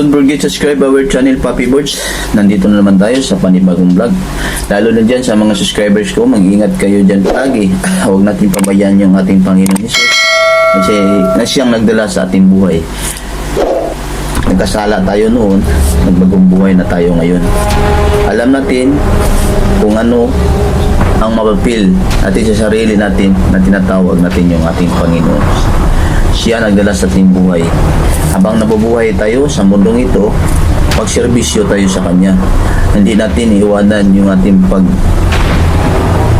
Don't forget to subscribe our channel Papi Birds. Nandito na naman tayo sa panibagong vlog. Lalo na dyan sa mga subscribers ko, mag-ingat kayo dyan palagi. Huwag natin pabayaan yung ating Panginoon Jesus. Kasi na siyang nagdala sa ating buhay. Nagkasala tayo noon, nagbagong buhay na tayo ngayon. Alam natin kung ano ang mapapil natin sa sarili natin na tinatawag natin yung ating Panginoon. Siya nagdala sa ating buhay. Habang nabubuhay tayo sa mundong ito, magserbisyo tayo sa Kanya. Hindi natin iwanan yung ating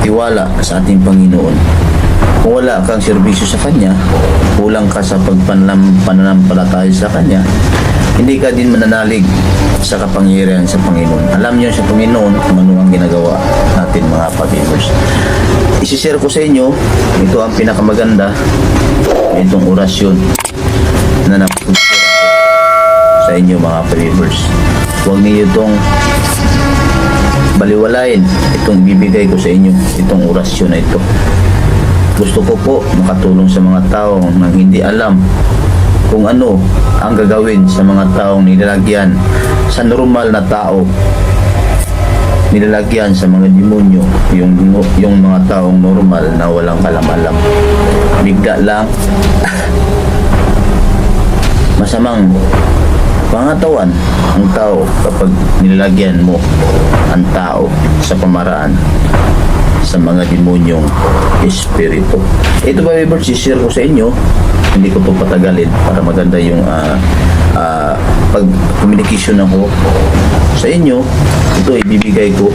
pagtiwala sa ating Panginoon. Kung wala kang serbisyo sa Kanya, kulang ka sa pagpanlam, pananampalataya sa Kanya, hindi ka din mananalig sa kapangyarihan sa Panginoon. Alam niyo sa Panginoon kung ano ang ginagawa natin mga pag-viewers. Isishare ko sa inyo, ito ang pinakamaganda, itong orasyon na napupunta sa inyo mga believers. Huwag niyo itong baliwalain itong bibigay ko sa inyo, itong orasyon na ito. Gusto ko po makatulong sa mga tao na hindi alam kung ano ang gagawin sa mga taong nilalagyan sa normal na tao nilalagyan sa mga demonyo yung yung mga taong normal na walang kalam-alam bigla lang masamang pangatawan ang tao kapag nilalagyan mo ang tao sa pamaraan sa mga demonyong espiritu. Ito ba, Weber, share ko sa inyo. Hindi ko to patagalin para maganda yung ah, pag-communication ako sa inyo. Ito ibibigay ko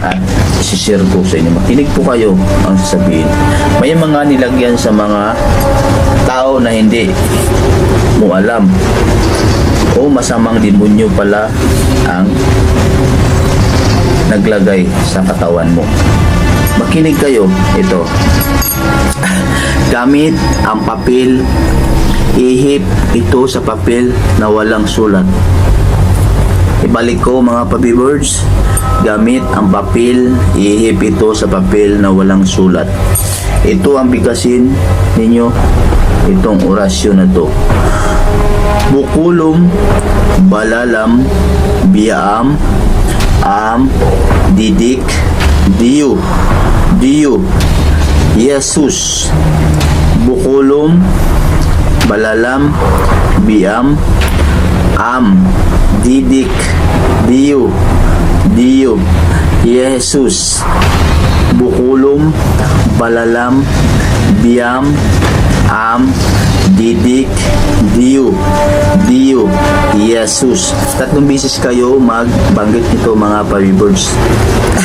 at isishare ko sa inyo. Makinig po kayo ang sasabihin. May mga nilagyan sa mga tao na hindi mo alam o masamang demonyo pala ang naglagay sa katawan mo. Makinig kayo, ito. Gamit ang papel, ihip ito sa papel na walang sulat. Ibalik ko mga papi birds, gamit ang papel, ihip ito sa papel na walang sulat. Ito ang bigkasin ninyo, itong orasyon na to. Bukulong, balalam, biyaam, am, didik, diyo, diyo, Jesus, bukulom, balalam, biam, am, didik, diyo, diyo, Jesus, bukulom, balalam, biam, am, didik, diyo, diyo, Jesus. Tatlong bisis kayo magbanggit nito mga pabibirds.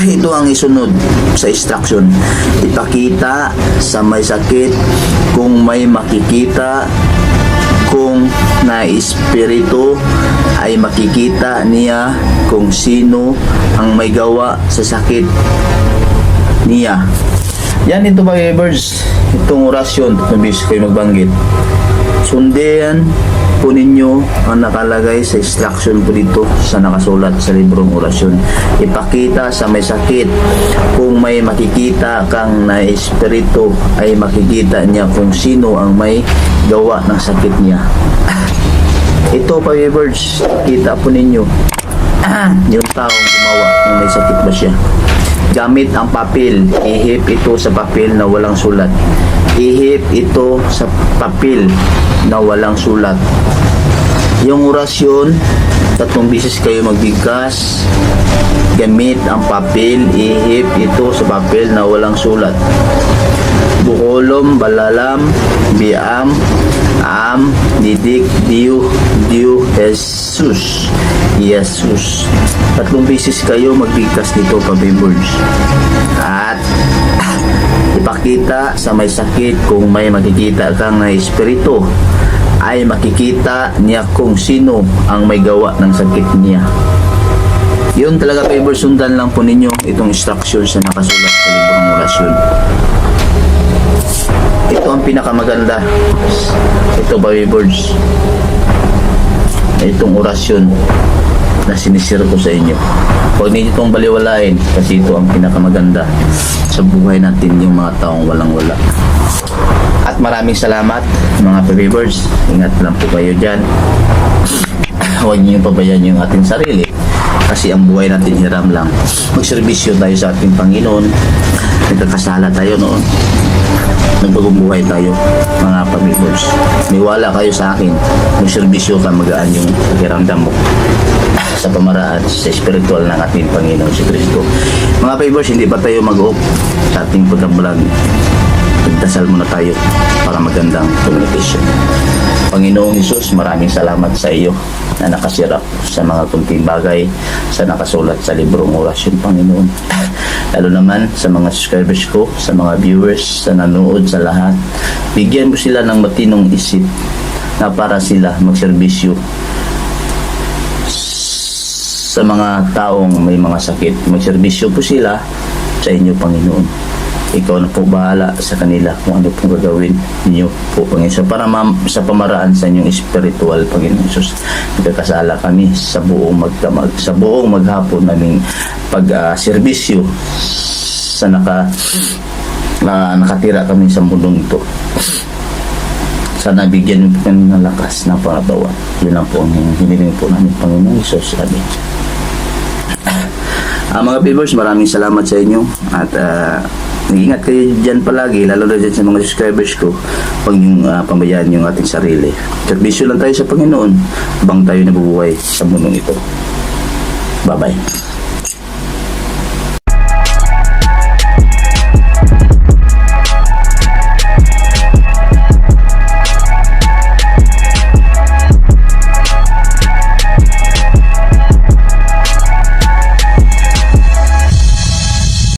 Ito ang isunod sa instruction. Ipakita sa may sakit kung may makikita kung na espiritu ay makikita niya kung sino ang may gawa sa sakit niya. Yan ito mga birds, itong orasyon, tatlong beses kayo magbanggit. Sundayan po ninyo ang nakalagay sa instruction po dito sa nakasulat sa librong orasyon. Ipakita sa may sakit kung may makikita kang na espiritu ay makikita niya kung sino ang may gawa ng sakit niya. Ito pa birds, kita po ninyo yung taong gumawa kung may sakit ba siya. Gamit ang papel, ihip ito sa papel na walang sulat. Ihip ito sa papel na walang sulat. Yung orasyon, tatlong bisis kayo magbigkas. Gamit ang papel, ihip ito sa papel na walang sulat. Bukolom, balalam, biam, am, didik, diyo, diyo, Jesus. Jesus. Tatlong beses kayo magbigkas nito, pabibirds. At ipakita sa may sakit kung may makikita kang na espiritu ay makikita niya kung sino ang may gawa ng sakit niya. Yun talaga, pabibirds, sundan lang po ninyo itong instructions na nakasulat sa librong orasyon. Ito ang pinakamaganda. Ito baby birds. Itong orasyon na sinisir ko sa inyo. Huwag ninyo itong baliwalain kasi ito ang pinakamaganda sa buhay natin yung mga taong walang-wala. At maraming salamat mga baby birds. Ingat lang po kayo dyan. Huwag niyo pabayaan yung ating sarili kasi ang buhay natin hiram lang. Magserbisyo tayo sa ating Panginoon. Nagkakasala tayo noon. Nagbagong tayo, mga pamilya. Niwala kayo sa akin. Magserbisyo ka, magaan yung pakiramdam mo sa pamaraan sa spiritual ng ating Panginoon si Kristo. Mga favors, hindi pa tayo mag-off sa ating pagkabulag. Magdasal muna tayo para magandang communication. Panginoong Isus, maraming salamat sa iyo na nakasirap sa mga kunting bagay sa nakasulat sa librong orasyon, Panginoon. Lalo naman sa mga subscribers ko, sa mga viewers, sa nanood, sa lahat. Bigyan mo sila ng matinong isip na para sila magserbisyo sa mga taong may mga sakit. Magserbisyo po sila sa inyo, Panginoon. Ikaw na po bahala sa kanila kung ano pong gagawin ninyo po, Panginoon. So, para ma- sa pamaraan sa inyong spiritual, Panginoon Jesus, nagkakasala kami sa buong magdamag, sa buong maghapon naming pag-serbisyo sa naka na nakatira kami sa mundong ito. Sana bigyan niyo kami ng lakas na panatawa. Yun lang po ang hiniling po namin, Panginoon Jesus. Amen. Ah, mga viewers, maraming salamat sa inyo at ah, nag-ingat kayo dyan palagi, lalo na dyan sa mga subscribers ko, huwag niyong ah, pambayaan yung ating sarili. Servisyo lang tayo sa Panginoon habang tayo nabubuhay sa mundong ito. Bye-bye.